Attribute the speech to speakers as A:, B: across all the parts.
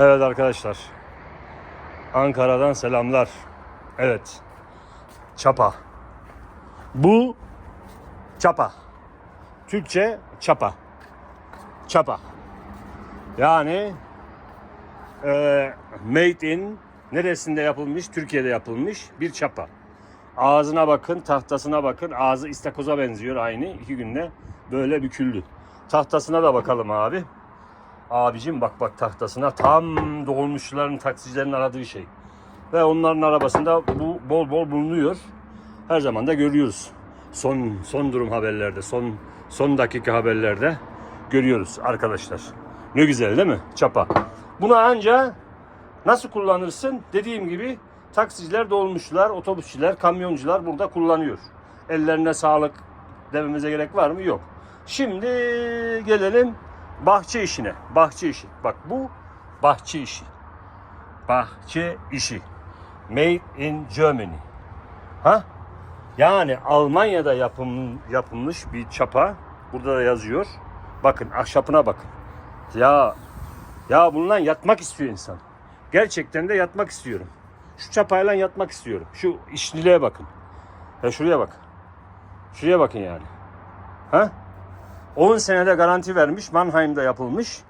A: Evet arkadaşlar. Ankara'dan selamlar. Evet. Çapa. Bu çapa. Türkçe çapa. Çapa. Yani eee made in neresinde yapılmış? Türkiye'de yapılmış bir çapa. Ağzına bakın, tahtasına bakın. Ağzı istakoza benziyor aynı. iki günde böyle büküldü. Tahtasına da bakalım abi. Abicim bak bak tahtasına tam dolmuşların taksicilerin aradığı şey. Ve onların arabasında bu bol bol bulunuyor. Her zaman da görüyoruz. Son son durum haberlerde, son son dakika haberlerde görüyoruz arkadaşlar. Ne güzel değil mi? Çapa. Bunu anca nasıl kullanırsın? Dediğim gibi taksiciler, dolmuşlar, otobüsçüler, kamyoncular burada kullanıyor. Ellerine sağlık dememize gerek var mı? Yok. Şimdi gelelim bahçe işine. Bahçe işi. Bak bu bahçe işi. Bahçe işi. Made in Germany. Ha? Yani Almanya'da yapım, yapılmış bir çapa. Burada da yazıyor. Bakın ahşapına bakın. Ya ya bununla yatmak istiyor insan. Gerçekten de yatmak istiyorum. Şu çapayla yatmak istiyorum. Şu işliliğe bakın. Ya şuraya bak. Şuraya bakın yani. Ha? 10 senede garanti vermiş. Mannheim'da yapılmış.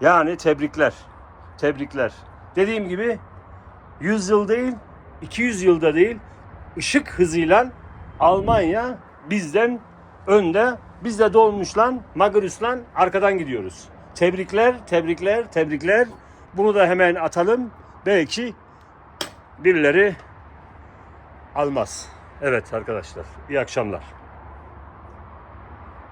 A: Yani tebrikler. Tebrikler. Dediğim gibi 100 yıl değil, 200 yılda değil, ışık hızıyla Almanya bizden önde. Biz de dolmuşlan, Magirus'lan arkadan gidiyoruz. Tebrikler, tebrikler, tebrikler. Bunu da hemen atalım. Belki birileri almaz. Evet arkadaşlar, iyi akşamlar.